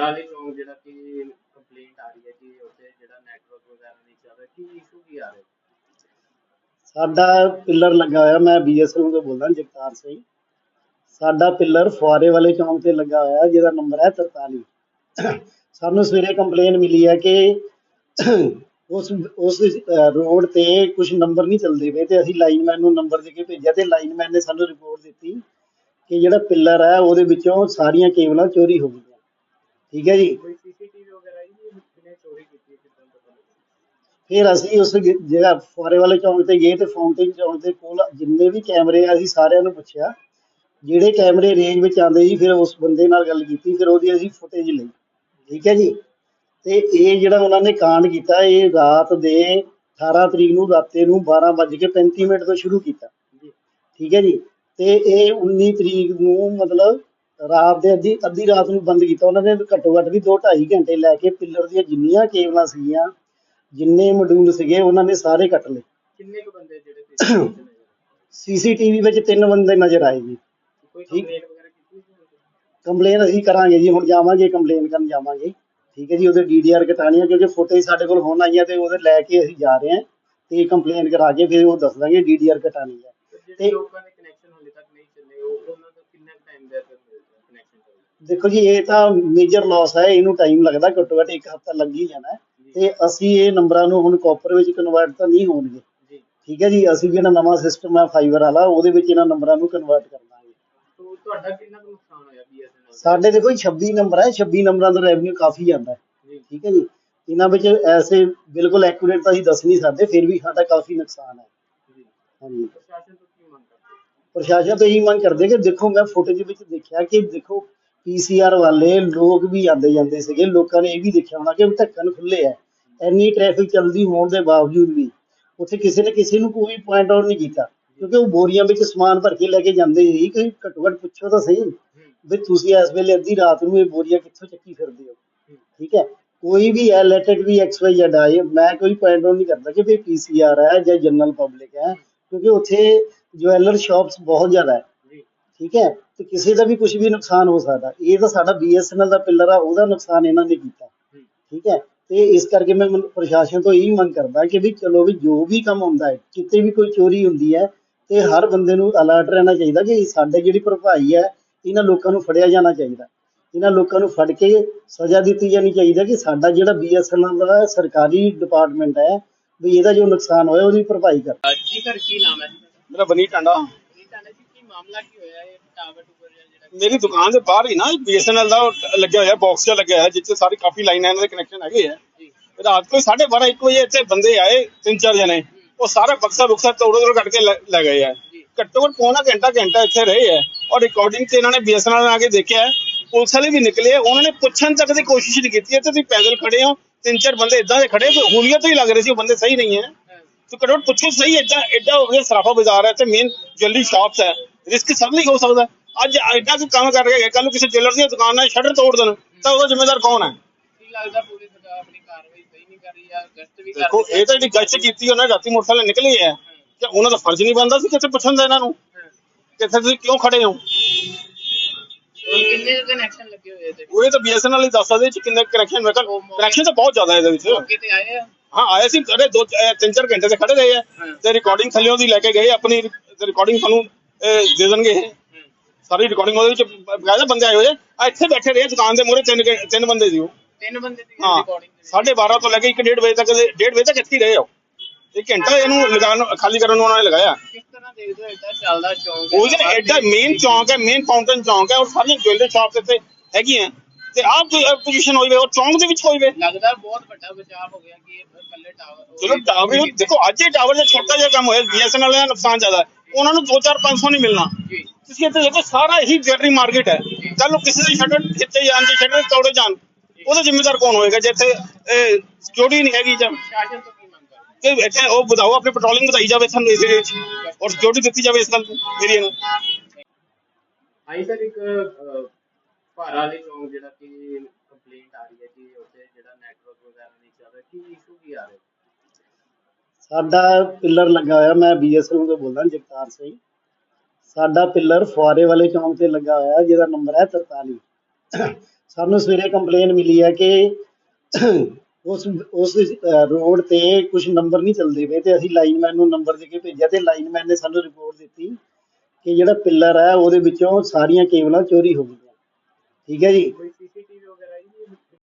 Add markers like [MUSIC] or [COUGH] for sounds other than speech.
ਭਾਰਾ ਚੌਂਕ ਜਿਹੜਾ ਕਿ ਕੰਪਲੇਂਟ ਆ ਰਹੀ ਹੈ ਕਿ ਉੱਥੇ ਜਿਹੜਾ ਨੈਟਵਰਕ ਵਗੈਰਾ ਨਹੀਂ ਚੱਲ ਰਿਹਾ, ਕੀ ਇਸ਼ੂ ਕੀ ਆ ਰਿਹਾ? ਸਾਡਾ ਪਿੱਲਰ ਲੱਗਾ ਹੋਇਆ, ਮੈਂ ਬੀਐਸਐਨ ਤੋਂ ਬੋਲਦਾ, ਜਗਤਾਰ ਸਿੰਘ। ਸਾਡਾ ਪਿੱਲਰ ਫੁਆਰੇ ਵਾਲੇ ਚੌਂਕ ਤੇ ਲੱਗਾ ਹੋਇਆ, ਜਿਹਦਾ ਨੰਬਰ ਹੈ 43 ਸਾਨੂੰ ਸਵੇਰੇ ਕੰਪਲੇਨ ਮਿਲੀ ਹੈ ਕਿ ਉਸ ਉਸ ਰੋਡ ਤੇ ਕੁਝ ਨੰਬਰ ਨਹੀਂ ਚੱਲਦੇ ਪਏ ਤੇ ਅਸੀਂ ਲਾਈਨਮੈਨ ਨੂੰ ਨੰਬਰ ਦੇ ਕੇ ਭੇਜਿਆ ਤੇ ਲਾਈਨਮੈਨ ਨੇ ਸਾਨੂੰ ਰਿਪੋਰਟ ਦਿੱਤੀ ਕਿ ਜਿਹੜਾ ਪਿੱਲਰ ਹੈ, ਉਹਦੇ ਵਿੱਚੋਂ ਸਾਰੀਆਂ ਕੇਬਲਾਂ ਚੋਰੀ ਹੋ ਗਈਆਂ। ਠੀਕ ਹੈ ਜੀ। ਕੋਈ ਸੀਸੀਟੀਵੀ ਵਗੈਰਾ ਆਈ ਜੀ ਕਿਨੇ ਚੋਰੀ ਕੀਤੀ ਹੈ ਕਿਦਾਂ ਪਤਾ ਲੱਗਿਆ? ਫਿਰ ਅਸੀਂ ਉਸ ਜਿਹੜਾ ਫੁਆਰੇ ਵਾਲੇ ਚੌਂਕ ਤੇ ਗਏ ਤੇ ਫਾਊਂਟੇਨ ਚੌਂਕ ਦੇ ਕੋਲ ਜਿੰਨੇ ਵੀ ਕੈਮਰੇ ਆ ਅਸੀਂ ਸਾਰਿਆਂ ਨੂੰ ਪੁੱਛਿਆ। ਜਿਹੜੇ ਕੈਮਰੇ ਰੇਂਜ ਵਿੱਚ ਆਉਂਦੇ ਜੀ ਫਿਰ ਉਸ ਬੰਦੇ ਨਾਲ ਗੱਲ ਕੀਤੀ ਫਿਰ ਉਹਦੀ ਅਸੀਂ ਫੁਟੇਜ ਲਈ। ਠੀਕ ਹੈ ਜੀ। ਤੇ ਇਹ ਜਿਹੜਾ ਉਹਨਾਂ ਨੇ ਕਾਂਡ ਕੀਤਾ ਇਹ ਰਾਤ ਦੇ 18 ਤਰੀਕ ਨੂੰ ਰਾਤੇ ਨੂੰ 12:35 ਮਿੰਟ ਤੋਂ ਸ਼ੁਰੂ ਕੀਤਾ। ਠੀਕ ਹੈ ਜੀ। ਤੇ ਇਹ 19 ਤਰੀਕ ਨੂੰ ਮਤਲਬ ਰਾਤ ਦੇ ਅੱਧੀ ਅੱਧੀ ਰਾਤ ਨੂੰ ਬੰਦ ਕੀਤਾ। ਉਹਨਾਂ ਨੇ ਘੱਟੋ ਘੱਟ ਵੀ 2 2.5 ਘੰਟੇ ਲੈ ਕੇ ਪਿੱਲਰ ਦੀਆਂ ਜਿੰਨੀਆਂ ਕੇਬਲਾਂ ਸੀਗੀਆਂ ਜਿੰਨੇ ਮੋਡਿਊਲ ਸੀਗੇ ਉਹਨਾਂ ਨੇ ਸਾਰੇ ਕੱਟ ਲਏ। ਕਿੰਨੇ ਕੁ ਬੰਦੇ ਜਿਹੜੇ [COUGHS] ਸੀਸੀਟੀਵੀ ਵਿੱਚ ਤਿੰਨ ਬੰਦੇ ਨਜ਼ਰ ਆਏ ਜੀ। ਠੀਕ। ਕੰਪਲੇਨ ਅਸੀਂ ਕਰਾਂਗੇ ਜੀ ਹੁਣ ਜਾਵਾਂਗੇ ਕੰਪਲੇਨ ਕਰਨ ਜਾਵਾਂਗੇ। ਠੀਕ ਹੈ ਜੀ ਉਹਦੇ ਡੀਡੀਆਰ ਕਟਾਣੀ ਹੈ ਕਿਉਂਕਿ ਫੁਟੇਜ ਸਾਡੇ ਕੋਲ ਹੁਣ ਆਈਆਂ ਤੇ ਉਹਦੇ ਲੈ ਕੇ ਅਸੀਂ ਜਾ ਰਹੇ ਹਾਂ। ਤੇ ਕੰਪਲੇਨ ਕਰਾ ਕੇ ਫਿਰ ਉਹ ਦੱਸ ਦਾਂਗੇ ਡੀਡੀਆਰ ਕਟਾਣੀ ਹੈ। ਤੇ ਲੋਕਾਂ ਦੇ ਦੇਖੋ ਜੀ ਇਹ ਤਾਂ ਮੇਜਰ ਲਾਸ ਹੈ ਇਹਨੂੰ ਟਾਈਮ ਲੱਗਦਾ ਘੱਟੋ ਘੱਟ ਇੱਕ ਹਫ਼ਤਾ ਲੱਗ ਹੀ ਜਾਣਾ ਹੈ। ਤੇ ਅਸੀਂ ਇਹ ਨੰਬਰਾਂ ਨੂੰ ਹੁਣ ਕਾਪਰ ਵਿੱਚ ਕਨਵਰਟ ਤਾਂ ਨਹੀਂ ਹੋਣਗੇ। ਠੀਕ ਹੈ ਜੀ ਅਸੀਂ ਜਿਹੜਾ ਨਵਾਂ ਸਿਸਟਮ ਹੈ ਫਾਈਬਰ ਵਾਲਾ ਉਹਦੇ ਵਿੱਚ ਇਹਨਾਂ ਨੰਬਰਾਂ ਨੂੰ ਕਨਵਰਟ ਕਰ ਦਾਂਗੇ ਤੋ ਤੁਹਾਡਾ ਕਿੰਨਾ ਕੁ ਨੁਕਸਾਨ ਹੋਇਆ ਬੀਐਸਐਨਐਲ ਸਾਡੇ ਦੇਖੋ ਜੀ 26 ਨੰਬਰ ਹੈ 26 ਨੰਬਰਾਂ ਦਾ ਰੈਵਨਿਊ ਕਾਫੀ ਆਉਂਦਾ ਹੈ। ਜੀ। ਠੀਕ ਹੈ ਜੀ ਇਹਨਾਂ ਵਿੱਚ ਐਸੇ ਬਿਲਕੁਲ ਐਕੂਰੇਟ ਤਾਂ ਅਸੀਂ ਦੱਸ ਨਹੀਂ ਸਕਦੇ ਫਿਰ ਵੀ ਸਾਡਾ ਕਾਫੀ ਨੁਕਸਾਨ ਹੈ। ਜੀ। ਹਾਂਜੀ। ਪ੍ਰਸ਼ਾਸਨ ਤੋਂ ਕੀ ਮੰਗ ਕਰਦੇ? ਪ੍ਰਸ਼ਾਸਨ ਤੋਂ ਇਹੀ ਮੰਗ ਕਰਦੇ ਕਿ ਦੇਖੋ ਮੈਂ ਫੁਟੇਜ ਵਿੱਚ ਦੇਖਿਆ ਕਿ ਦੇਖੋ ਪੀਸੀਆਰ ਵਾਲੇ ਲੋਕ ਵੀ ਆਉਂਦੇ ਜਾਂਦੇ ਸੀਗੇ, ਲੋਕਾਂ ਨੇ ਇਹ ਵੀ ਦੇਖਿਆ ਹੋਣਾ ਕਿ ਢੱਕਣ ਖੁੱਲੇ ਹੈ ਇੰਨੀ ਟ੍ਰੈਫਿਕ ਚੱਲਦੀ ਹੋਣ ਦੇ ਬਾਵਜੂਦ ਵੀ ਉੱਥੇ ਕਿਸੇ ਨੇ ਕਿਸੇ ਨੂੰ ਕੋਈ ਪੁਆਇੰਟ ਆਊਟ ਨਹੀਂ ਕੀਤਾ, ਕਿਉਂਕਿ ਉਹ ਬੋਰੀਆਂ ਵਿੱਚ ਸਮਾਨ ਭਰ ਕੇ ਲੈ ਕੇ ਜਾਂਦੇ ਸੀ। ਕਿ ਘੱਟੋ ਘੱਟ ਪੁੱਛੋ ਤਾਂ ਸਹੀ ਵੀ ਤੁਸੀਂ ਇਸ ਵੇਲੇ ਅੱਧੀ ਰਾਤ ਨੂੰ ਇਹ ਬੋਰੀਆਂ ਕਿੱਥੋਂ ਚੱਕੀ ਫਿਰਦੇ ਹੋ। ਠੀਕ ਹੈ? ਕੋਈ ਵੀ ਹੈ ਲੈਟ ਵੀ ਐਕਸ ਵਾਈ ਜ਼ੈਡ ਆਏ, ਮੈਂ ਕੋਈ ਪੁਆਇੰਟ ਆਊਟ ਨਹੀਂ ਕਰਦਾ ਕਿ ਵੀ ਪੀਸੀਆਰ ਹੈ ਜਾਂ ਜਨਰਲ ਪਬਲਿਕ ਹੈ, ਕਿਉਂਕਿ ਉੱਥੇ ਜਵੈਲਰ ਸ਼ਾਪਸ ਬਹੁਤ ਜ਼ਿਆਦਾ ਹੈ। ਠੀਕ ਹੈ? ਤੇ ਕਿਸੇ ਦਾ ਵੀ ਕੁਝ ਵੀ ਨੁਕਸਾਨ ਹੋ ਸਕਦਾ। ਇਹ ਤਾਂ ਸਾਡਾ ਬੀਐਸਐਨਐਲ ਦਾ ਪਿੱਲਰ ਆ ਉਹਦਾ ਨੁਕਸਾਨ ਇਹਨਾਂ ਨੇ ਕੀਤਾ। ਠੀਕ ਹੈ? ਤੇ ਇਸ ਕਰਕੇ ਮੈਂ ਪ੍ਰਸ਼ਾਸਨ ਤੋਂ ਇਹੀ ਮੰਗ ਕਰਦਾ ਕਿ ਵੀ ਚਲੋ ਵੀ ਜੋ ਵੀ ਕੰਮ ਹੁੰਦਾ ਹੈ ਕਿਤੇ ਵੀ ਕੋਈ ਚੋਰੀ ਹੁੰਦੀ ਹੈ ਤੇ ਹਰ ਬੰਦੇ ਨੂੰ ਅਲਰਟ ਰਹਿਣਾ ਚਾਹੀਦਾ ਕਿ ਸਾਡੇ ਜਿਹੜੀ ਭਰਪਾਈ ਹੈ ਇਹਨਾਂ ਲੋਕਾਂ ਨੂੰ ਫੜਿਆ ਜਾਣਾ ਚਾਹੀਦਾ। ਇਹਨਾਂ ਲੋਕਾਂ ਨੂੰ ਫੜ ਕੇ ਸਜ਼ਾ ਦਿੱਤੀ ਜਾਣੀ ਚਾਹੀਦੀ ਕਿ ਸਾਡਾ ਜਿਹੜਾ ਬੀਐਸਐਨਐਲ ਦਾ ਸਰਕਾਰੀ ਡਿਪਾਰਟਮੈਂਟ ਹੈ ਵੀ ਇਹਦਾ ਜੋ ਨੁਕਸਾਨ ਹੋਇਆ ਉਹਦੀ ਭਰਪਾਈ ਕਰ। ਜੀ ਸਰ ਕੀ ਨਾਮ ਹੈ ਮੇਰਾ ਬਨੀ ਟਾਂਡਾ। ਮੇਰੀ ਦੁਕਾਨ ਦੇ ਬਾਹਰ ਹੀ ਨਾ BSNL ਦਾ ਉਹ ਲੱਗਿਆ ਹੋਇਆ ਬਾਕਸ ਜਿਹਾ ਲੱਗਿਆ ਹੋਇਆ ਜਿੱਥੇ ਸਾਰੀ ਕਾਫੀ ਲਾਈਨਾਂ ਇਹਨਾਂ ਦੇ ਕਨੈਕਸ਼ਨ ਹੈਗੇ ਆ। ਰਾਤ ਕੋਈ 12:30 1 ਵਜੇ ਇੱਥੇ ਬੰਦੇ ਆਏ ਤਿੰਨ ਚਾਰ ਜਣੇ। ਉਹ ਸਾਰਾ ਬਕਸਾ ਬੁਕਸਾ ਤੋੜ ਤੋੜ ਕੱਢ ਕੇ ਲੈ ਲੈ ਗਏ ਆ। ਘੱਟੋ ਘੱਟ ਪੌਣਾ ਘੰਟਾ ਘੰਟਾ ਇੱਥੇ ਰਹੇ ਆ। ਔਰ ਰਿਕਾਰਡਿੰਗ ਤੇ ਇਹਨਾਂ ਨੇ BSNL ਆ ਕੇ ਦੇਖਿਆ। ਪੁਲਿਸ ਵਾਲੇ ਵੀ ਨਿਕਲੇ ਉਹਨਾਂ ਨੇ ਪੁੱਛਣ ਤੱਕ ਦੀ ਕੋਸ਼ਿਸ਼ ਨਹੀਂ ਕੀਤੀ। ਤੇ ਤੁਸੀਂ ਪੈਦਲ ਖੜੇ ਹੋ ਤਿੰਨ ਚਾਰ ਬੰਦੇ ਇਦਾਂ ਦੇ ਖੜੇ ਤੇ ਹੁਲੀਆ ਤੋਂ ਹੀ ਲੱਗ ਰਹੇ ਸੀ ਉਹ ਬੰਦੇ ਸਹੀ ਨਹੀਂ ਹੈ। ਤੋ ਘੱਟੋ ਘੱਟ ਪੁੱਛੋ ਸਹੀ ਐਡਾ ਐਡਾ ਹੋ ਗਿਆ ਸਰਾਫਾ ਬਾਜ਼ਾਰ ਹੈ ਤੇ ਮੇਨ ਜਵੈਲਰੀ ਸ਼ਾਪਸ ਹੈ। ਰਿਸਕ ਸਭ ਲਈ ਹੋ ਸਕਦਾ। ਹੈ। ਅੱਜ ਐਡਾ ਕੋਈ ਕੰਮ ਕਰ ਰਿਹਾ ਹੈ ਕੱਲ ਨੂੰ ਕਿਸੇ ਜਵੈਲਰ ਦੀ ਦੁਕਾਨ ਨਾਲ ਸ਼ਟਰ ਤੋੜ ਦੇਣ ਤਾਂ ਉਹਦਾ ਜ਼ਿੰਮੇਵਾਰ ਕੌਣ ਹੈ? ਕੀ ਲੱਗਦਾ ਪੁਲਿਸ ਦਾ ਆਪਣੀ ਕਾਰਵਾਈ ਸਹੀ ਨਹੀਂ ਕਰ ਰਹੀ ਆ ਗਸ਼ਤ ਵੀ ਕਰ ਦੇਖੋ ਰਹੀ ਹੈ? ਇਹ ਤਾਂ ਜਿਹੜੀ ਗਸ਼ਤ ਕੀਤੀ ਉਹਨਾਂ ਰਾਤੀ ਮੋਟਰਸਾਈਕਲ ਨਿਕਲੇ ਹੈ ਕਿ ਉਹਨਾਂ ਦਾ ਫਰਜ਼ ਨਹੀਂ ਬਣਦਾ ਸੀ ਕਿੱਥੇ ਪੁੱਛਣ ਦਾ ਇਹਨਾਂ ਨੂੰ ਹਾਂ। ਕਿ ਇੱਥੇ ਤੁਸੀਂ ਕਿਉਂ ਖੜੇ ਹੋ? ਕਿੰਨੇ ਕਨੈਕਸ਼ਨ ਲੱਗੇ ਹੋਏ ਤੇ ਉਹ ਇਹ ਤਾਂ BSNL ਵਾਲੇ ਦੱਸ ਸਕਦੇ ਕਿੰਨੇ ਕਨੈਕਸ਼ਨ ਮੇਰੇ ਕੋਲ ਕਨੈਕਸ਼ਨ ਤਾਂ ਬਹੁਤ ਜ਼ਿਆਦਾ ਹੈ ਇਹਦੇ ਵਿੱਚ। ਆਏ ਆ? ਹਾਂ ਆਏ ਸੀ ਅਰੇ ਦੋ ਤਿੰਨ ਚਾਰ ਘੰਟੇ ਤੇ ਖੜੇ ਰਹੇ ਆ। ਹਾਂ। ਤੇ ਰਿਕਾਰਡਿੰਗ ਥੱਲੇ ਉਹਦੀ ਲੈ ਕੇ ਗਏ ਆਪਣੀ ਰਿਕਾਰਡਿੰਗ ਸਾਨੂੰ ਅਹ, ਦੇ ਦੇਣਗੇ ਇਹ। ਸਾਰੀ ਰਿਕਾਰਡਿੰਗ ਉਹਦੇ ਵਿੱਚ ਬਕਾਇਦਾ ਬੰਦੇ ਆਏ ਹੋਏ। ਆ ਇੱਥੇ ਬੈਠੇ ਰਹੇ ਦੁਕਾਨ ਦੇ ਮੂਹਰੇ ਤਿੰਨ ਤਿੰਨ ਬੰਦੇ ਸੀ ਉਹ। ਤਿੰਨ ਬੰਦੇ ਦੀ ਹਾਂ ਰਿਕਾਰਡਿੰਗ ਸਾਢੇ 12 ਤੋਂ ਲੈ ਕੇ 1:30 ਵਜੇ ਤੱਕ ਦੇ- ਡੇਢ ਵਜੇ ਤੱਕ ਇੱਥੇ ਹੀ ਰਹੇ ਹੋ ਇੱਕ ਘੰਟਾ ਇਹਨੂੰ ਲਗਾਉਣ ਖਾਲੀ ਕਰਨ ਨੂੰ ਉਹਨਾਂ ਨੇ ਲਗਾਇਆ। ਕਿਸ ਤਰ੍ਹਾਂ ਦੇਖਦੇ ਹੋ ਏਦਾਂ ਚੱਲਦਾ ਚੌਂਕ ਉਹ ਜਿਹੜਾ ਐਡਾ ਮੇਨ ਚੌਂਕ ਹੈ ਮੇਨ ਫਾਊਂਟਨ ਚੌਂਕ ਹੈ ਔਰ ਸਾਰੀਆਂ ਜੁਐਲਰੀ ਸ਼ਾਪਸ ਇੱਥੇ ਹੈਗੀਆਂ। ਤੇ ਆਹ ਪੋਜੀਸ਼ਨ ਹੋਈ ਵੇ ਉਹ ਚੌਂਕ ਦੇ ਵਿੱਚ ਹੋਈ ਵੇ। ਲੱਗਦਾ ਬਹੁਤ ਵੱਡਾ ਬਚਾਅ ਹੋ ਗਿਆ ਕਿ ਇਹ ਇਕੱਲੇ ਟਾਵਰ ਚਲੋ ਟਾਵਰ ਦੇਖੋ ਅੱਜ ਇਹ ਟਾਵਰ ਦਾ ਛੋਟਾ ਜਿਹਾ ਕੰਮ ਹੋਇਆ BSNL ਦਾ ਨੁਕਸਾਨ ਜ਼ਿਆਦਾ। ਹੈ। ਉਹਨਾਂ ਨੂੰ 2-4 500 ਨਹੀਂ ਮਿਲਣਾ। ਤੁਸੀਂ ਇੱਥੇ ਦੇਖੋ ਸਾਰਾ ਇਹੀ ਜੁਐਲਰੀ ਮਾਰਕੀਟ ਹੈ। ਕੱਲ ਨੂੰ ਕਿਸੇ ਦੇ ਸ਼ਟਰ ਖਿੱਚੇ ਜਾਣ ਜੇ ਸ਼ਟਰ ਤੋੜੇ ਜਾਣ। ਉਹਦਾ ਜ਼ਿੰਮੇਵਾਰ ਕੌਣ ਹੋਏਗਾ ਜੇ ਇੱਥੇ ਸਿਕਿਉਰਿਟੀ ਨਹੀਂ ਹੈਗੀ ਜਾਂ ਤੋਂ ਕੀ ਇੱਥੇ ਉਹ ਵਧਾਓ ਆਪਣੀ ਪੈਟਰੋਲਿੰਗ ਵਧਾਈ ਜਾਵੇ ਸਾਨੂੰ ਇਸ ਏਰੀਏ ਵਿੱਚ ਔਰ ਸਿਕਿਉਰਿਟੀ ਦਿੱਤੀ ਜਾਵੇ ਇਸ ਗੱਲ ਏਰੀਏ ਨੂੰ ਆਈ ਸਰ ਇੱਕ ਭਾਰਾ ਵਾਲੇ ਚੌਂਕ ਜਿਹੜਾ ਕਿ ਕੰਪਲੇਂਟ ਆ ਰਹੀ ਹੈ ਕਿ ਉੱਥੇ ਜਿਹੜਾ ਨੈਟਵਰਕ ਵਗੈਰਾ ਨਹੀਂ ਚੱਲ ਰਿਹਾ ਕੀ ਇਸ਼ੂ ਕੀ ਆ ਰਿਹਾ? ਸਾਡਾ ਪਿੱਲਰ ਲੱਗਾ ਹੋਇਆ, ਮੈਂ ਬੀਐਸਐਨ ਤੋਂ ਬੋਲਦਾ ਜਗਤਾਰ ਸਿੰਘ। ਸਾਡਾ ਪਿੱਲਰ ਫੁਆਰੇ ਵਾਲੇ ਚੌਂਕ ਤੇ ਲੱਗਾ ਹੋਇਆ, ਜਿਹਦਾ ਨੰਬਰ ਹੈ 43 ਸਾਨੂੰ ਸਵੇਰੇ ਕੰਪਲੇਨ ਮਿਲੀ ਹੈ ਕਿ ਉਸ ਉਸ ਰੋਡ ਤੇ ਕੁਝ ਨੰਬਰ ਨਹੀਂ ਚੱਲਦੇ ਪਏ ਤੇ ਅਸੀਂ ਲਾਈਨਮੈਨ ਨੂੰ ਨੰਬਰ ਦੇ ਕੇ ਭੇਜਿਆ ਤੇ ਲਾਈਨਮੈਨ ਨੇ ਸਾਨੂੰ ਰਿਪੋਰਟ ਦਿੱਤੀ ਕਿ ਜਿਹੜਾ ਪਿੱਲਰ ਹੈ ਉਹਦੇ ਵਿੱਚੋਂ ਸਾਰੀਆਂ ਕੇਬਲਾਂ ਚੋਰੀ ਹੋ ਗਈਆਂ। ਠੀਕ ਹੈ ਜੀ?